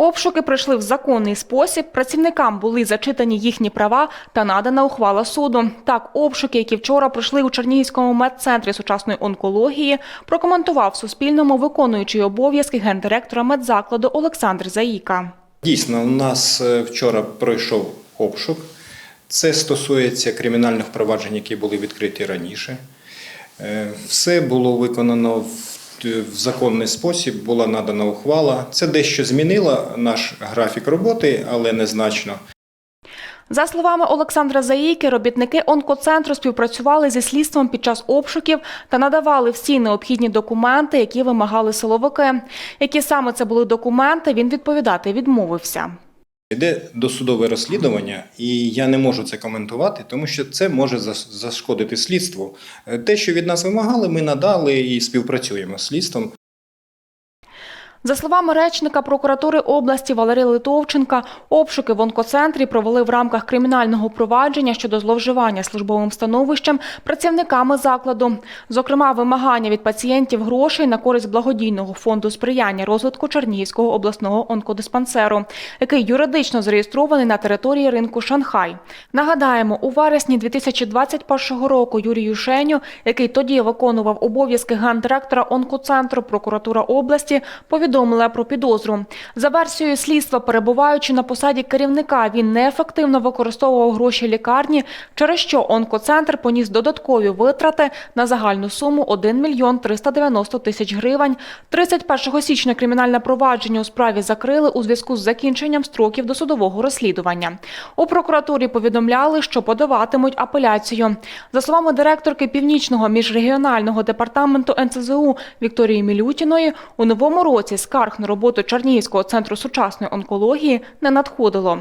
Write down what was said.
Обшуки пройшли в законний спосіб. Працівникам були зачитані їхні права та надана ухвала суду. Так, обшуки, які вчора пройшли у Чернігівському медцентрі сучасної онкології, прокоментував Суспільному виконуючий обов'язки гендиректора медзакладу Олександр Заїка. Дійсно, у нас е, вчора пройшов обшук. Це стосується кримінальних проваджень, які були відкриті раніше. Е, Все було виконано в в законний спосіб, була надана ухвала. Це дещо змінило наш графік роботи, але незначно. За словами Олександра Заїки, робітники онкоцентру співпрацювали зі слідством під час обшуків та надавали всі необхідні документи, які вимагали силовики. Які саме це були документи, він відповідати відмовився. Йде досудове розслідування, і я не можу це коментувати, тому що це може зашкодити слідству. Е, Те, що від нас вимагали, ми надали і співпрацюємо з слідством. За словами речника прокуратури області Валерія Литовченка, обшуки в онкоцентрі провели в рамках кримінального провадження щодо зловживання службовим становищем працівниками закладу. Зокрема, вимагання від пацієнтів грошей на користь благодійного фонду сприяння розвитку Чернігівського обласного онкодиспансеру, який юридично зареєстрований на території ринку Шанхай. Нагадаємо, у вересні 2021 року Юрію Шеню, який тоді виконував обов'язки гендиректора онкоцентру, прокуратура області повідомила про підозру. За версією слідства, перебуваючи на посаді керівника, він неефективно використовував гроші лікарні, через що онкоцентр поніс додаткові витрати на загальну суму 1 мільйон 390 тисяч гривень. 31 січня кримінальне провадження у справі закрили у зв'язку з закінченням строків досудового розслідування. У прокуратурі повідомляли, що подаватимуть апеляцію. За словами директорки Північного міжрегіонального департаменту НЦЗУ Вікторії Мілютіної, у новому році скарг на роботу Чернігівського центру сучасної онкології не надходило.